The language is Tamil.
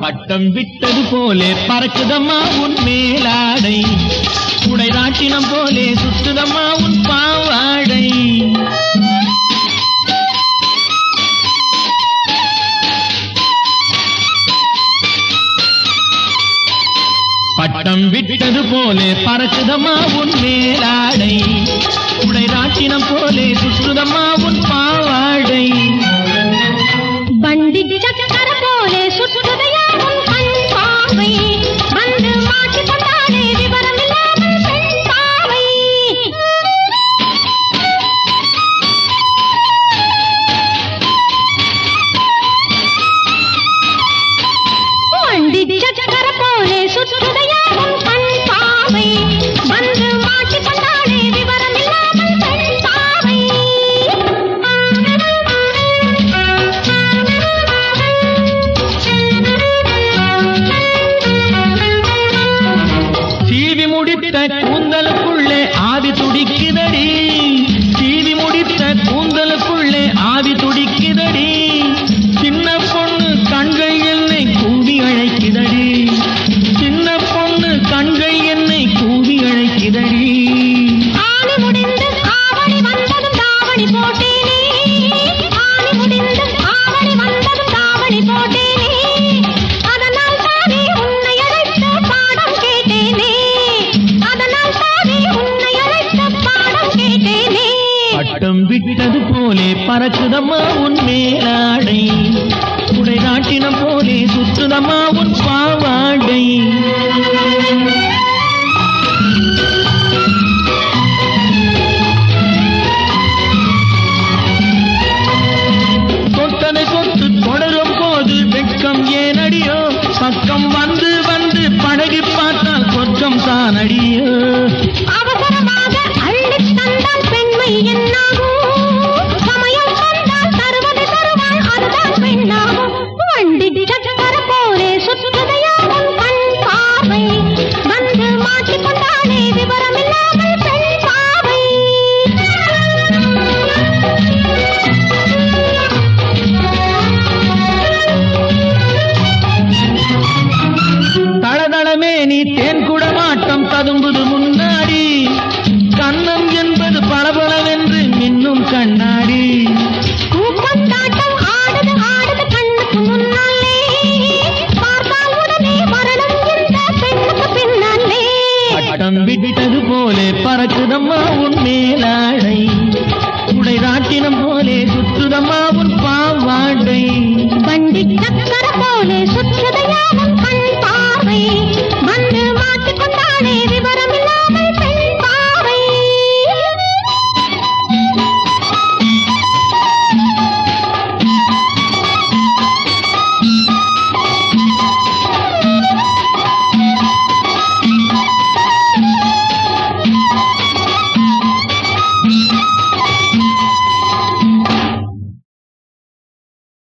பட்டம் விட்டது போலே பறக்குதம்மா உன் மேலாடை. உடை நாட்டினம் போலே சுற்றுதம்மா உன் பாவாடை. பட்டம் விட்டது போலே பறக்குதம்மா உன் மேலாடை. உடை ராட்டினம் போலே சுற்றுதம்மா உன் பாவாடை तक उन பட்டம் விட்டது போலே பறக்குதம்மா உன் மேலாடை. உடை நாட்டின போலே சுற்றுதம்மா உன் பாவாடை. சொத்தனை சொத்து தொடரும் போது வெட்கம் ஏன் அடியோ பக்கம் வந்து வந்து பழகி பார்த்தால் கொற்றம் தான் அடியோ குளமே நீ தேன் குடமாட்டம் ததும்புது முன்ன